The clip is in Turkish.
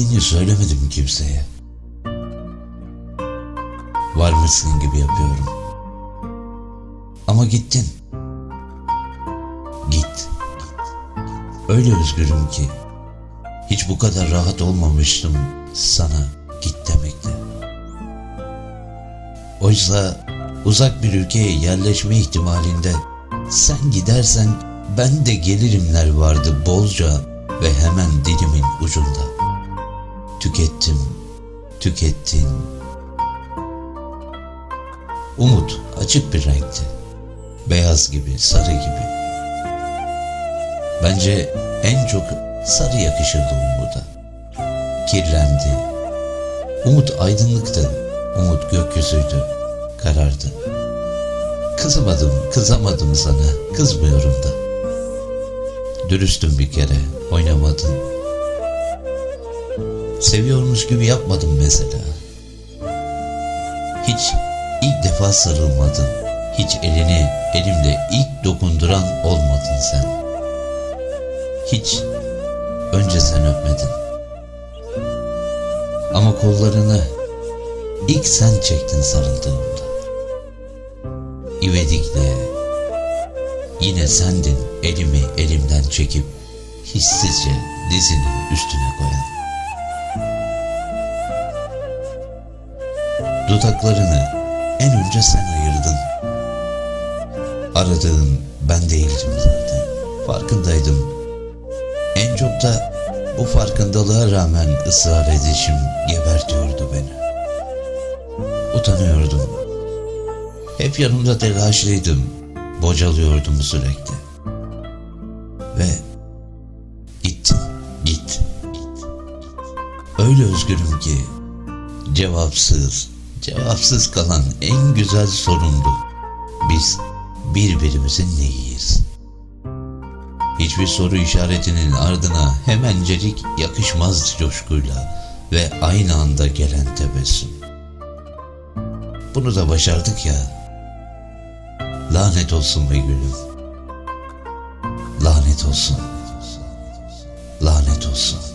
Gittiğini söylemedim kimseye. Varmışsın gibi yapıyorum. Ama gittin. Git. Öyle özgürüm ki hiç bu kadar rahat olmamıştım sana git demekle. Oysa uzak bir ülkeye yerleşme ihtimalinde sen gidersen ben de gelirimler vardı bolca ve hemen dilimin ucunda. Tükettim, tükettin. Umut açık bir renkti. Beyaz gibi, sarı gibi. Bence en çok sarı yakışırdı umuda. Kirlendi. Umut aydınlıktı. Umut gökyüzüydü. Karardı. Kızamadım, kızamadım sana. Kızmıyorum da. Dürüstüm bir kere, oynamadın. Seviyormuş gibi yapmadım mesela. Hiç ilk defa sarılmadın. Hiç elini elimle ilk dokunduran olmadın sen. Hiç önce sen öpmedin. Ama kollarını ilk sen çektin sarıldığımda. İvedikle yine sendin elimi elimden çekip hissizce dizinin üstüne koyan. Dudaklarını en önce sen ayırdın. Aradığın ben değildim zaten. Farkındaydım. En çok da bu farkındalığa rağmen ısrar edişim gebertiyordu beni. Utanıyordum. Hep yanımda telaşlıydım. Bocalıyordum sürekli. Ve gittin, git, git. Öyle özgürüm ki cevapsız, cevapsız kalan en güzel sorumdu. Biz birbirimizin neyiyiz? Hiçbir soru işaretinin ardına hemencecik yakışmaz coşkuyla ve aynı anda gelen tebessüm. Bunu da başardık ya. Lanet olsun be gülüm. Lanet olsun. Lanet olsun.